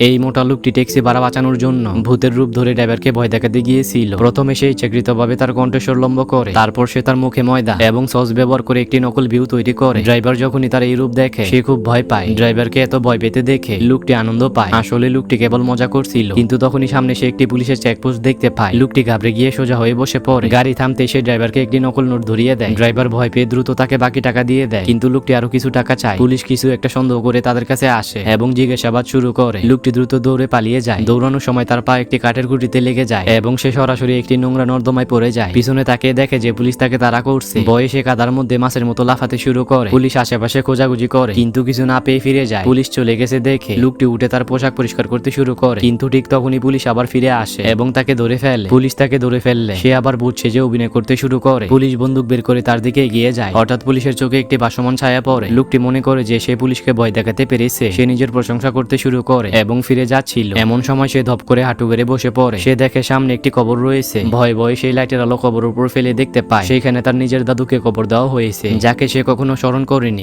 এই মোটা লোকটি ট্যাক্সি ভাড়া বাঁচানোর জন্য ভূতের রূপ ধরে ড্রাইভারকে ভয় দেখাতে গিয়েছিল। প্রথমে সে ইচ্ছাকৃতভাবে তার কণ্ঠস্বর লম্ব করে, তারপর সে তার মুখে ময়দা এবং সস ব্যবহার করে একটি নকল ভিউ তৈরি করে। ড্রাইভার যখনই তার এই রূপ দেখে, সে খুব ভয় পায়। ড্রাইভারকে এত ভয় পেতে দেখে লোকটি আনন্দ পায়। আসলে লোকটি কেবল মজা করছিল, কিন্তু তখনই সামনে সে একটি পুলিশের চেকপোস্ট দেখতে পায়। লোকটি ঘাবড়ে গিয়ে সোজা হয়ে বসে পড়ে। গাড়ি থামতে সে ড্রাইভারকে একটি নকল নোট ধরিয়ে দেয়। ড্রাইভার ভয় পেয়ে দ্রুত তাকে বাকি টাকা দিয়ে দেয়, কিন্তু লোকটি আরও কিছু টাকা চায়। পুলিশ কিছু একটা সন্দেহ করে তাদের কাছে আসে এবং জিজ্ঞাসাবাদ শুরু করে। লোকটি দ্রুত দৌড়ে পালিয়ে যায়। দৌড়ানোর সময় তার পা একটি কাঠের খুঁটিতে লেগে যায় এবং সে সরাসরি একটি নোংরা নর্দমায় পড়ে যায়। পিছনে তাকে দেখে যে পুলিশ তাকে তাড়া করছে। ভয়ে সে কাদার মধ্যে মাছের মতো লাফাতে শুরু করে। পুলিশ আশেপাশে খোঁজাখুঁজি করে। কিন্তু কিছু না পেয়ে ফিরে যায়। পুলিশ চলে গেছে দেখে লোকটি উঠে তার পোশাক পরিষ্কার করতে শুরু করে। কিন্তু ঠিক তখনই পুলিশ আবার ফিরে আসে এবং তাকে ধরে ফেলে। পুলিশ তাকে ধরে ফেললে সে আবার বুঝছে যে অভিনয় করতে শুরু করে। পুলিশ বন্দুক বের করে তার দিকে এগিয়ে যায়। হঠাৎ পুলিশের চোখে একটি ভাসমান ছায়া পড়ে। লোকটি মনে করে যে সে পুলিশকে ভয় দেখাতে পেরেছে। সে নিজের প্রশংসা করতে শুরু করে এবং ফিরে যাচ্ছিল। এমন সময় সে ধপ করে হাঁটু গেড়ে বসে পড়ে। সে দেখে সামনে একটি কবর রয়েছে। ভয় ভয়ে সেই লাইটের আলো কবর উপর ফেলে দেখতে পায়। সেখানে তার নিজের দাদুকে কবর দেওয়া হয়েছে, যাকে সে কখনো স্মরণ করেনি।